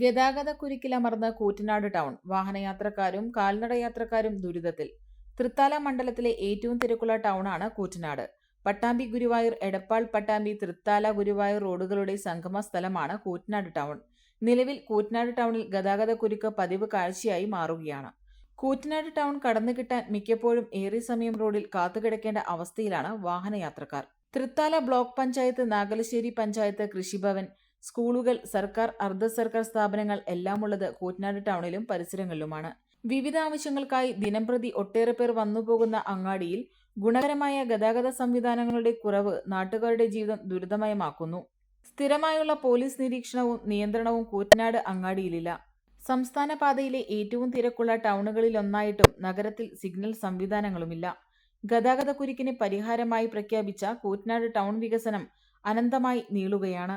ഗതാഗത കുരുക്കിലമർന്ന് കൂറ്റനാട് ടൗൺ വാഹനയാത്രക്കാരും കാൽനടയാത്രക്കാരും ദുരിതത്തിൽ. തൃത്താല മണ്ഡലത്തിലെ ഏറ്റവും തിരക്കുള്ള ടൗണാണ് കൂറ്റനാട്. പട്ടാമ്പി ഗുരുവായൂർ എടപ്പാൾ പട്ടാമ്പി തൃത്താല ഗുരുവായൂർ റോഡുകളുടെ സംഗമ സ്ഥലമാണ് കൂറ്റനാട് ടൗൺ. നിലവിൽ കൂറ്റനാട് ടൗണിൽ ഗതാഗത കുരുക്ക് പതിവ് കാഴ്ചയായി മാറുകയാണ്. കൂറ്റനാട് ടൗൺ കടന്നു കടന്നുകിട്ടാൻ മിക്കപ്പോഴും ഏറെ സമയം റോഡിൽ കാത്തുകിടക്കേണ്ട അവസ്ഥയിലാണ് വാഹനയാത്രക്കാർ. തൃത്താല ബ്ലോക്ക് പഞ്ചായത്ത് നാഗലശ്ശേരി പഞ്ചായത്ത് കൃഷിഭവൻ സ്കൂളുകൾ സർക്കാർ അർദ്ധ സർക്കാർ സ്ഥാപനങ്ങൾ എല്ലാമുള്ളത് കൂറ്റനാട് ടൗണിലും പരിസരങ്ങളിലുമാണ്. വിവിധ ആവശ്യങ്ങൾക്കായി ദിനംപ്രതി ഒട്ടേറെ പേർ വന്നുപോകുന്ന അങ്ങാടിയിൽ ഗുണകരമായ ഗതാഗത സംവിധാനങ്ങളുടെ കുറവ് നാട്ടുകാരുടെ ജീവിതം ദുരിതമയമാക്കുന്നു. സ്ഥിരമായുള്ള പോലീസ് നിരീക്ഷണവും നിയന്ത്രണവും കൂറ്റനാട് അങ്ങാടിയിലില്ല. സംസ്ഥാന പാതയിലെ ഏറ്റവും തിരക്കുള്ള ടൗണുകളിലൊന്നായിട്ടും നഗരത്തിൽ സിഗ്നൽ സംവിധാനങ്ങളുമില്ല. ഗതാഗത കുരുക്കിന് പരിഹാരമായി പ്രഖ്യാപിച്ച കൂറ്റനാട് ടൗൺ വികസനം അനന്തമായി നീളുകയാണ്.